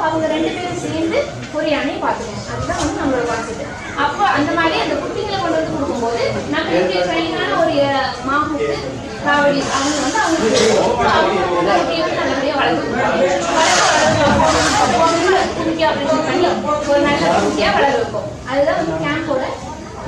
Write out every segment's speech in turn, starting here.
அவங்க ரெண்டு பேரும் சேர்ந்து ஒரு யானையை பார்த்துக்கணும். அதுதான் வந்து நம்மளோட கான்செப்ட் அப்போ அந்த மாதிரி அந்த குட்டிகளை கொண்டு வந்து கொடுக்கும்போது நம்ம இங்கே ட்ரெயினான ஒரு அஹ், காவடி அவங்க வந்து அவங்களுக்கு அவங்க வந்து குட்டியை நல்லபடியாக வளர்த்து குட்டியா அப்படின்னு பண்ணி ஒரு நல்ல குட்டியாக வளர வைப்போம். அதுதான் வந்து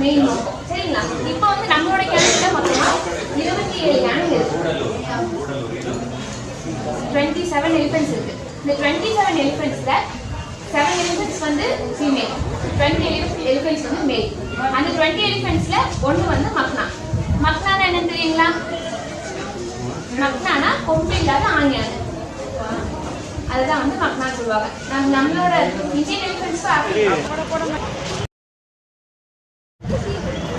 மெயின் நோக்கம் சரிங்களா? இப்போ வந்து நம்மளோட கேம்ப்ல மொத்தமா இருபத்தி ஏழு யானை இருக்கு. டுவெண்ட்டி செவன் எலிஃபென்ட்ஸ் இருக்கு. இந்த டுவெண்ட்டி செவன் எலிஃபென்ட்ஸ்ல செவன் எலிஃபென்ட்ஸ் வந்து ஃபீமேல் டுவெண்ட்டி எலிஃபென்ட்ஸ் வந்து மேல் அந்த டுவெண்ட்டி எலிஃபென்ட்ஸில் ஒன்று வந்து மக்னா. மக்னானா என்னன்னு தெரியுங்களா? மக்னானா கொம்பு இல்லாத ஆண் அதுதான் வந்து மக்னா சொல்லுவாங்க. நம்ம நம்மளோட இந்தியன் எலிஃபென்ட்ஸ் ஆ காட்டுக்குள்ள போடுறது ஏன்னா அதை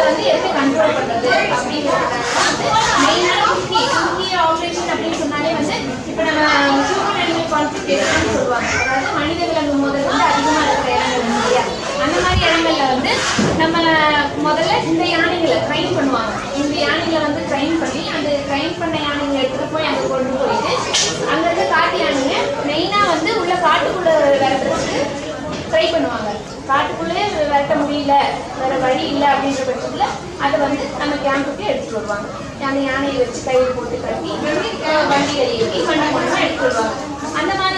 வந்து எப்படி கண்ட்ரோல் பண்றது முதல்ல இந்த யானைகளை ட்ரைன் பண்ணுவாங்க. இந்த யானைகளை வந்து ட்ரைன் பண்ணி அந்த ட்ரைன் பண்ண யானைகளை எடுத்துகிட்டு போய் அங்கே கொண்டு போயிட்டு அங்கே இருக்க காட்டு யானைங்க மெயினாக வந்து உள்ள காட்டுக்குள்ளே விரட்டுறதுக்கு ட்ரை பண்ணுவாங்க. காட்டுக்குள்ளே விரட்ட முடியல வேற வழி இல்லை அப்படின்ற பட்சத்தில் அதை வந்து நம்ம கேம்புக்கு எடுத்துட்டு வருவாங்க. அந்த யானையை வச்சு கையில் போட்டு கட்டி வண்டி ஏறி ஏற்றி வண்டி எடுத்துட்டு வருவாங்க. அந்த மாதிரி